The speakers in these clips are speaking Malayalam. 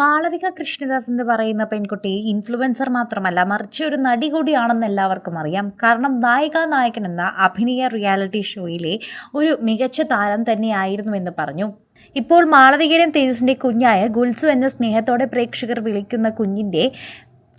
മാളവിക കൃഷ്ണദാസ് എന്ന് പറയുന്ന പെൺകുട്ടി ഇൻഫ്ലുവൻസർ മാത്രമല്ല മറിച്ച് ഒരു നടി കൂടിയാണെന്ന് എല്ലാവർക്കും അറിയാം. കാരണം നായിക നായകൻ എന്ന അഭിനയ റിയാലിറ്റി ഷോയിലെ ഒരു മികച്ച താരം തന്നെയായിരുന്നു എന്ന് പറഞ്ഞു. ഇപ്പോൾ മാളവികയുടെയും തേജസിന്റെ കുഞ്ഞായ ഗുൽസു എന്ന സ്നേഹത്തോടെ പ്രേക്ഷകർ വിളിക്കുന്ന കുഞ്ഞിന്റെ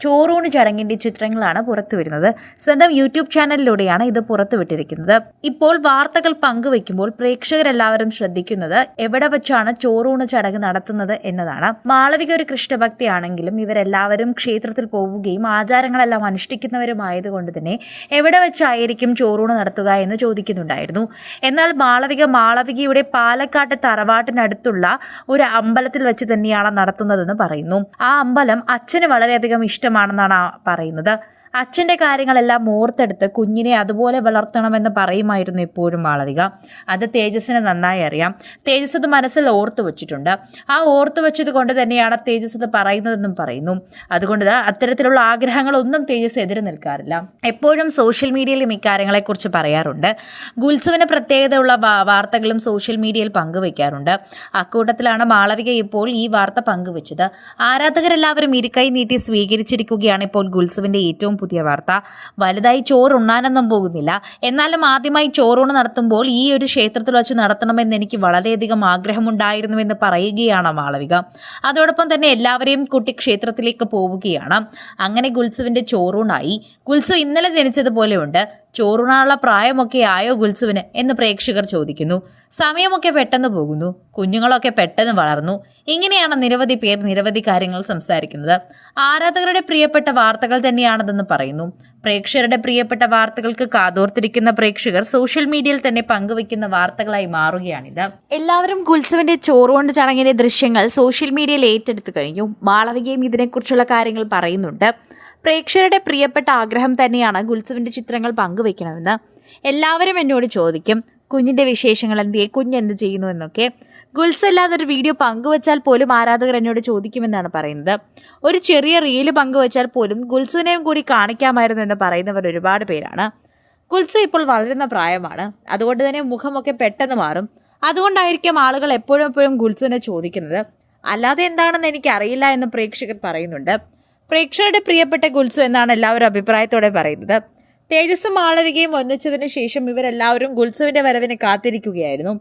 ചോറൂണ് ചടങ്ങിന്റെ ചിത്രങ്ങളാണ് പുറത്തു വരുന്നത് സ്വന്തം യൂട്യൂബ് ചാനലിലൂടെയാണ് ഇത് പുറത്തുവിട്ടിരിക്കുന്നത്. ഇപ്പോൾ വാർത്തകൾ പങ്കുവെക്കുമ്പോൾ പ്രേക്ഷകരെല്ലാവരും ശ്രദ്ധിക്കുന്നത് എവിടെ വെച്ചാണ് ചോറൂണ് ചടങ്ങ് നടത്തുന്നത് എന്നതാണ്. മാളവിക ഒരു കൃഷ്ണഭക്തിയാണെങ്കിലും ഇവരെല്ലാവരും ക്ഷേത്രത്തിൽ പോവുകയും ആചാരങ്ങളെല്ലാം അനുഷ്ഠിക്കുന്നവരുമായതുകൊണ്ട് തന്നെ എവിടെ വെച്ചായിരിക്കും ചോറൂണ് നടത്തുക എന്ന് ചോദിക്കുന്നുണ്ടായിരുന്നു. എന്നാൽ മാളവിക മാളവികയുടെ പാലക്കാട്ട് തറവാട്ടിനടുത്തുള്ള ഒരു അമ്പലത്തിൽ വെച്ച് തന്നെയാണ് നടത്തുന്നതെന്ന് പറയുന്നു. ആ അമ്പലം അച്ഛന് വളരെയധികം ഇഷ്ടമാണെന്നാണ് ആ പറയുന്നത്. അച്ഛന്റെ കാര്യങ്ങളെല്ലാം ഓർത്തെടുത്ത് കുഞ്ഞിനെ അതുപോലെ വളർത്തണമെന്ന് പറയുമായിരുന്നു ഇപ്പോഴും മാളവിക അത് തേജസ്സിന് നന്നായി അറിയാം. തേജസ് അത് മനസ്സിൽ ഓർത്തു വച്ചിട്ടുണ്ട്. ആ ഓർത്തു വെച്ചത് കൊണ്ട് തന്നെയാണ് തേജസ് അത് പറയുന്നതെന്നും പറയുന്നു. അതുകൊണ്ട് അത്തരത്തിലുള്ള ആഗ്രഹങ്ങളൊന്നും തേജസ് എതിരെ നിൽക്കാറില്ല. എപ്പോഴും സോഷ്യൽ മീഡിയയിലും ഇക്കാര്യങ്ങളെക്കുറിച്ച് പറയാറുണ്ട്. ഗുൽസുവിന് പ്രത്യേകതയുള്ള വാർത്തകളും സോഷ്യൽ മീഡിയയിൽ പങ്കുവയ്ക്കാറുണ്ട്. അക്കൂട്ടത്തിലാണ് മാളവിക ഇപ്പോൾ ഈ വാർത്ത പങ്കുവച്ചത്. ആരാധകരെല്ലാവരും ഇരുക്കൈ നീട്ടി സ്വീകരിച്ചിരിക്കുകയാണ് ഇപ്പോൾ ഗുൽസുവിന്റെ ഏറ്റവും പുതിയ വാർത്ത. വലുതായി ചോറുണ്ണാനൊന്നും പോകുന്നില്ല. എന്നാലും ആദ്യമായി ചോറൂണ് നടത്തുമ്പോൾ ഈ ഒരു ക്ഷേത്രത്തിൽ വച്ച് നടത്തണമെന്ന് എനിക്ക് വളരെയധികം ആഗ്രഹമുണ്ടായിരുന്നുവെന്ന് പറയുകയാണ് മാളവിക. അതോടൊപ്പം തന്നെ എല്ലാവരെയും കുട്ടി ക്ഷേത്രത്തിലേക്ക് പോവുകയാണ്. അങ്ങനെ ഗുൽസുവിന്റെ ചോറൂണായി. ഗുൽസു ഇന്നലെ ജനിച്ചതുപോലെയുണ്ട്. ചോറുണാനുള്ള പ്രായമൊക്കെ ആയോ ഗുൽസുവിന് എന്ന് പ്രേക്ഷകർ ചോദിക്കുന്നു. സമയമൊക്കെ പെട്ടെന്ന് പോകുന്നു. കുഞ്ഞുങ്ങളൊക്കെ പെട്ടെന്ന് വളർന്നു. ഇങ്ങനെയാണ് നിരവധി പേർ നിരവധി കാര്യങ്ങൾ സംസാരിക്കുന്നത്. ആരാധകരുടെ പ്രിയപ്പെട്ട വാർത്തകൾ തന്നെയാണതെന്ന് പറയുന്നു. പ്രേക്ഷകരുടെ പ്രിയപ്പെട്ട വാർത്തകൾക്ക് കാതോർത്തിരിക്കുന്ന പ്രേക്ഷകർ സോഷ്യൽ മീഡിയയിൽ തന്നെ പങ്കുവയ്ക്കുന്ന വാർത്തകളായി മാറുകയാണിത്. എല്ലാവരും ഗുൽസവിന്റെ ചോറുകൊണ്ട് ചടങ്ങിന്റെ ദൃശ്യങ്ങൾ സോഷ്യൽ മീഡിയയിൽ ഏറ്റെടുത്തു കഴിഞ്ഞു. മാളവികയും ഇതിനെക്കുറിച്ചുള്ള കാര്യങ്ങൾ പറയുന്നുണ്ട്. പ്രേക്ഷകരുടെ പ്രിയപ്പെട്ട ആഗ്രഹം തന്നെയാണ് ഗുൽസവിന്റെ ചിത്രങ്ങൾ പങ്കുവെക്കണമെന്ന് എല്ലാവരും എന്നോട് ചോദിക്കും. കുഞ്ഞിന്റെ വിശേഷങ്ങൾ എന്തിയെ? കുഞ്ഞെന്ത് ചെയ്യുന്നു എന്നൊക്കെ. ഗുൽസ് അല്ലാതെ ഒരു വീഡിയോ പങ്കുവച്ചാൽ പോലും ആരാധകർ എന്നോട് ചോദിക്കുമെന്നാണ് പറയുന്നത്. ഒരു ചെറിയ റീൽ പങ്കുവച്ചാൽ പോലും ഗുൽസുവിനെയും കൂടി കാണിക്കാമായിരുന്നു എന്ന് പറയുന്നവർ ഒരുപാട് പേരാണ്. ഗുൽസ് ഇപ്പോൾ വളരുന്ന പ്രായമാണ്. അതുകൊണ്ട് തന്നെ മുഖമൊക്കെ പെട്ടെന്ന് മാറും. അതുകൊണ്ടായിരിക്കും ആളുകൾ എപ്പോഴും എപ്പോഴും ഗുൽസുവിനെ ചോദിക്കുന്നത്. അല്ലാതെ എന്താണെന്ന് എനിക്കറിയില്ല എന്ന് പ്രേക്ഷകർ പറയുന്നുണ്ട്. പ്രേക്ഷകരുടെ പ്രിയപ്പെട്ട ഗുൽസു എന്നാണ് എല്ലാവരും അഭിപ്രായത്തോടെ പറയുന്നത്. തേജസ്സും മാളവികയും ഒന്നിച്ചതിന് ശേഷം ഇവരെല്ലാവരും ഗുൽസുവിന്റെ വരവിനെ കാത്തിരിക്കുകയായിരുന്നു.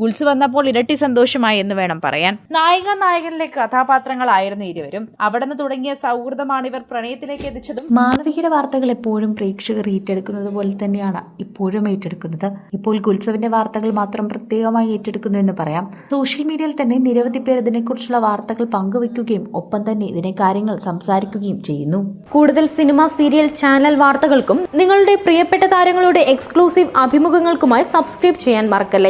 ഗുൽസ് വന്നപ്പോൾ ഇരട്ടി സന്തോഷമായി എന്ന് വേണം പറയാൻ. നായിക നായകനിലെ കഥാപാത്രങ്ങളായിരുന്നു ഇരുവരും. അവിടെ നിന്ന് തുടങ്ങിയ സൗഹൃദമാണ് ഇവർ പ്രണയത്തിലേക്ക് എത്തിച്ചതും. മാളവികയുടെ വാർത്തകൾ എപ്പോഴും പ്രേക്ഷകർ ഏറ്റെടുക്കുന്നത് പോലെ തന്നെയാണ് ഇപ്പോഴും ഏറ്റെടുക്കുന്നത്. ഇപ്പോൾ ഗുൽസവിന്റെ വാർത്തകൾ മാത്രം പ്രത്യേകമായി ഏറ്റെടുക്കുന്നു എന്ന് പറയാം. സോഷ്യൽ മീഡിയയിൽ തന്നെ നിരവധി പേർ ഇതിനെക്കുറിച്ചുള്ള വാർത്തകൾ പങ്കുവെക്കുകയും ഒപ്പം തന്നെ ഇതിനെ കാര്യങ്ങൾ സംസാരിക്കുകയും ചെയ്യുന്നു. കൂടുതൽ സിനിമ സീരിയൽ ചാനൽ വാർത്തകൾക്കും നിങ്ങളുടെ പ്രിയപ്പെട്ട താരങ്ങളുടെ എക്സ്ക്ലൂസീവ് അഭിമുഖങ്ങൾക്കുമായി സബ്സ്ക്രൈബ് ചെയ്യാൻ മറക്കല്ലേ?